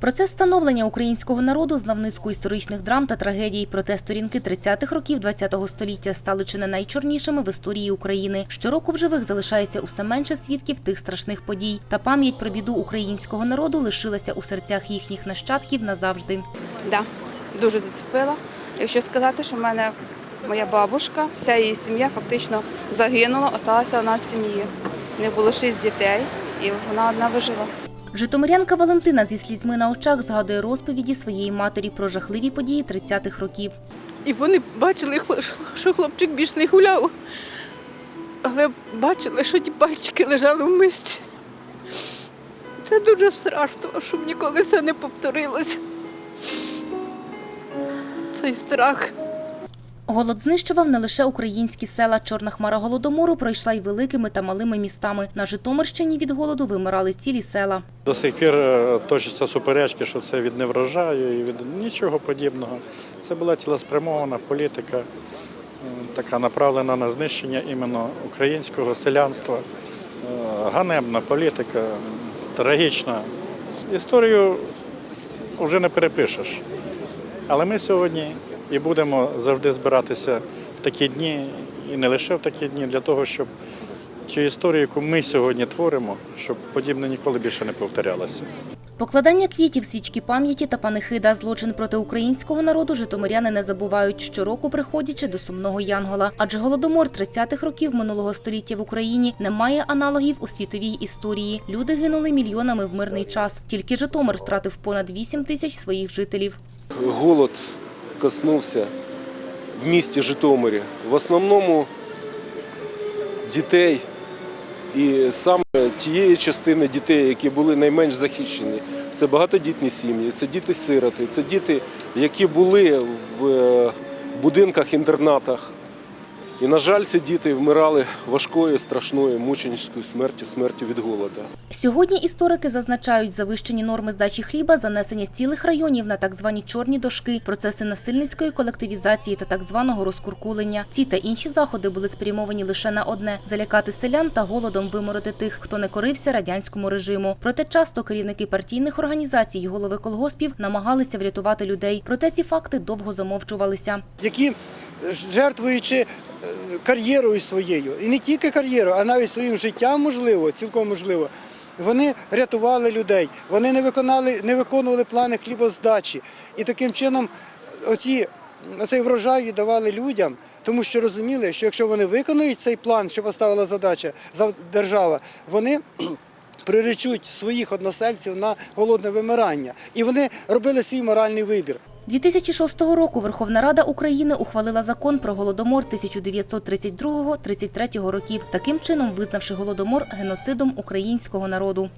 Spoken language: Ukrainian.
Процес становлення українського народу знав низку історичних драм та трагедій. Проте сторінки 30-х років ХХ століття стали чи не найчорнішими в історії України. Щороку в живих залишається усе менше свідків тих страшних подій. Та пам'ять про біду українського народу лишилася у серцях їхніх нащадків назавжди. Да, дуже зацепила. Якщо сказати, що в мене моя бабушка, вся її сім'я фактично загинула, осталася у нас сім'ї. У них було шість дітей, і вона одна вижила. Житомирянка Валентина зі слізьми на очах згадує розповіді своєї матері про жахливі події 30-х років. І вони бачили, що хлопчик більш не гуляв. Але бачили, що ті пальчики лежали в мисці. Це дуже страшно, щоб ніколи це не повторилось. Цей страх. Голод знищував не лише українські села. Чорна хмара голодомору пройшла й великими та малими містами. На Житомирщині від голоду вимирали цілі села. До сих пір е, точаться суперечки, що це від неврожаю і від нічого подібного. Це була цілеспрямована політика, е, така направлена на знищення іменно українського селянства. Е, Ганебна політика, трагічна. Історію вже не перепишеш. Але ми сьогодні і будемо завжди збиратися в такі дні, і не лише в такі дні, для того, щоб цю історію, яку ми сьогодні творимо, щоб подібне ніколи більше не повторялося. Покладання квітів, свічки пам'яті та панихида злочин проти українського народу житомиряни не забувають щороку приходячи до сумного Янгола. Адже голодомор 30-х років минулого століття в Україні не має аналогів у світовій історії. Люди гинули мільйонами в мирний час. Тільки Житомир втратив понад 8 тисяч своїх жителів. голод коснувся в місті Житомирі. В основному дітей і саме тієї частини дітей, які були найменш захищені. Це багатодітні сім'ї, це діти-сироти, це діти, які були в е, будинках-інтернатах. І, на жаль, ці діти вмирали важкою, страшною, мученическою смертю, смертю від голоду. Сьогодні історики зазначають завищені норми здачі хліба, занесення цілих районів на так звані чорні дошки, процеси насильницької колективізації та так званого розкуркулення. Ці та інші заходи були спрямовані лише на одне залякати селян та голодом виморити тих, хто не корився радянському режиму. Проте часто керівники партійних організацій і голови колгоспів намагалися врятувати людей. Проте ці факти довго замовчувалися. які е, жертвуючи кар'єрою своєю, і не тільки кар'єрою, а навіть своїм життям, можливо, цілком можливо. Вони рятували людей, вони не виконали, не виконували плани хлібоздачі. І таким чином оці, оцей врожай віддавали людям, тому що розуміли, що якщо вони виконують цей план, що поставила задача держава, вони приречуть своїх односельців на голодне вимирання. І вони робили свій моральний вибір. 2006 року Верховна Рада України ухвалила закон про голодомор 1932-33 років, таким чином визнавши голодомор геноцидом українського народу.